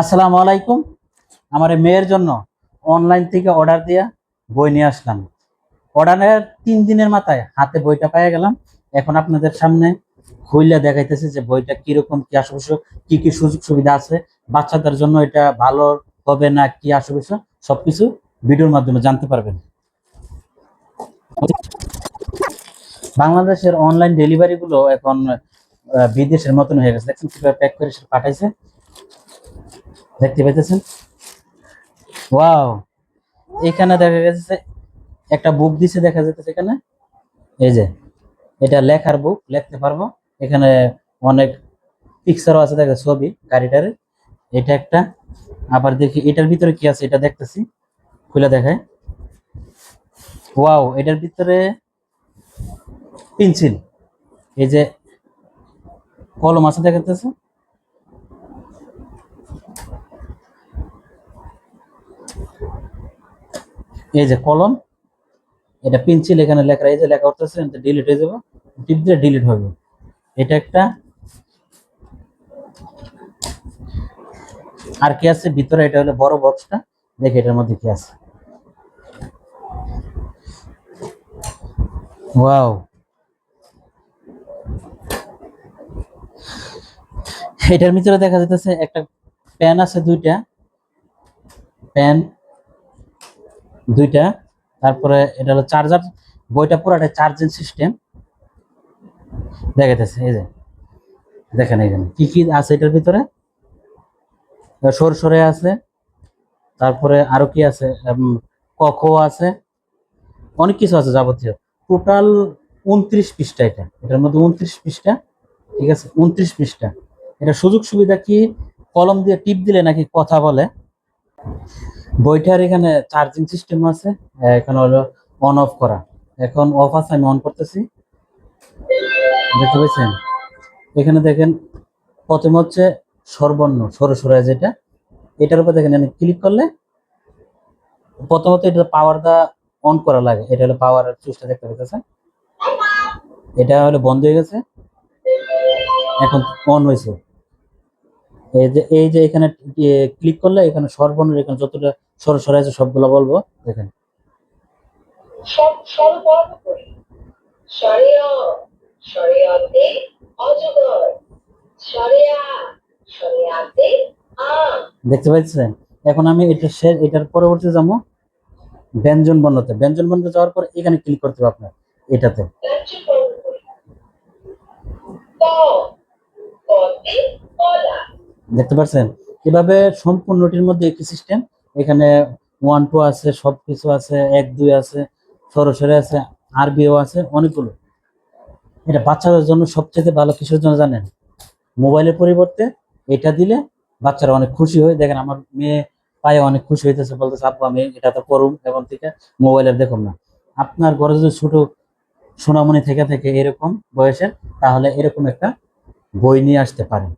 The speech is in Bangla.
আসসালামু আলাইকুম। আমার মেয়ের জন্য অনলাইন থেকে অর্ডার দিয়া বই নিয়ে আসলাম। অর্ডারের তিন দিনের মাথায় হাতে বইটা পেয়ে গেলাম। এখন আপনাদের সামনে খুইলে দেখাইতেছে যে বইটা কীরকম, কি আসবে কি কি সুযোগ সুবিধা আছে, বাচ্চাদের জন্য এটা ভালো হবে না কি আসবে সবকিছু ভিডিওর মাধ্যমে জানতে পারবেন। বাংলাদেশের অনলাইন ডেলিভারিগুলো এখন বিদেশের মতন হয়ে গেছে। দেখছেন কীভাবে প্যাক করে সে পাঠাইছে। দেখতে পাইতেছেন? ওয়াও। এখানে দেখা গেছে একটা বুক দিছে, দেখা যাচ্ছে এখানে। এই যে, এটা লেখার বুক, লিখতে পারব। এখানে অনেক পিকচারও আছে দেখা ছবি, গাড়িটার। এটা একটা। আবার দেখি, এটার ভিতরে কি আছে, এটা দেখতেছি। খুলে দেখায় ওয়াও, এটার ভিতরে পেন্সিল। এই যে, কলম আছে দেখাতেছে এই যে কলম, এটা পেন্সিল এখানে লেখা, এই যে লেখা উঠতেছে ডিলিট হয়ে যাবে। টিপ দিয়ে ডিলিট হবে এটা একটা আর কি আছে? ভিতরে এটা হলো বড় বক্সটা দেখে এটার মধ্যে কি আছে। ওয়াও এটার ভিতরে দেখা যাইতেছে একটা প্যান আছে দুইটা। প্যান দুইটা। তারপরে এটা হলো চার্জার বইটা পুরাটা চার্জিং সিস্টেম দেখাইতেছে এই যে। দেখেন এখানে কি কি আছে এটার ভিতরে? সর সরে আছে। তারপরে আরও কি আছে? উম, ক খ আছে। অনেক কিছু আছে যাবতীয়। টোটাল উনত্রিশ পৃষ্ঠা এটা। এটার মধ্যে উনত্রিশ পৃষ্ঠা ঠিক আছে? উনত্রিশ পৃষ্ঠা। এটা সুযোগ সুবিধা কি? কলম দিয়ে টিপ দিলে নাকি কথা বলে? বইটার এখানে চার্জিং সিস্টেম আছে, এখানে হলো অন অফ করা। এখন অফ আছে, আমি অন করতেছি। দেখতে পাচ্ছেন? এখানে দেখেন, প্রথমে হচ্ছে সর্বর্ণ সরে সরে যেটা, এটার উপর দেখেন, এখানে ক্লিক করলে প্রথমত এটা পাওয়ার দা অন করা লাগে। এটা হলো পাওয়ার সুইচটা দেখতে পাচ্ছেন? এটা হলো বন্ধ হয়ে গেছে। এখন অন হয়েছে। এই যে এই যে এখানে ক্লিক করলে এখানে সর্বর্ণ এখানে যতটা সরে সরে আছে সবগুলো বলব দেখেন। দেখতে পাচ্ছেন? এখন আমি এটা শেষ এটার পরবর্তী যাব ব্যঞ্জন বর্ণতে। ব্যঞ্জন বর্ণতে যাওয়ার পর এখানে ক্লিক করতে হবে আপনার এটাতে ব্যঞ্জনবর্ণ করি ক কতে কলা দেখতে পাচ্ছেন? এভাবে সম্পূর্ণটির মধ্যে একটি সিস্টেম এখানে ওয়ান টু আছে সব কিছু আছে, এক, দুই আছে, সরাসরি আছে, আরবিও আছে, অনেকগুলো। এটা বাচ্চাদের জন্য সবচেয়ে ভালো কিসের জন্য জানেন? মোবাইলের পরিবর্তে এটা দিলে বাচ্চারা অনেক খুশি হয়। দেখেন আমার মেয়ে পায়ে অনেক খুশি হইতেছে, বলতেছে, আব্বু, আমি এটা তো করুম, এখন থেকে মোবাইলের দেখুন না। আপনার ঘরে যদি ছোট সোনামণি থেকে থেকে এরকম বয়সের, তাহলে এরকম একটা বই নিয়ে আসতে পারেন।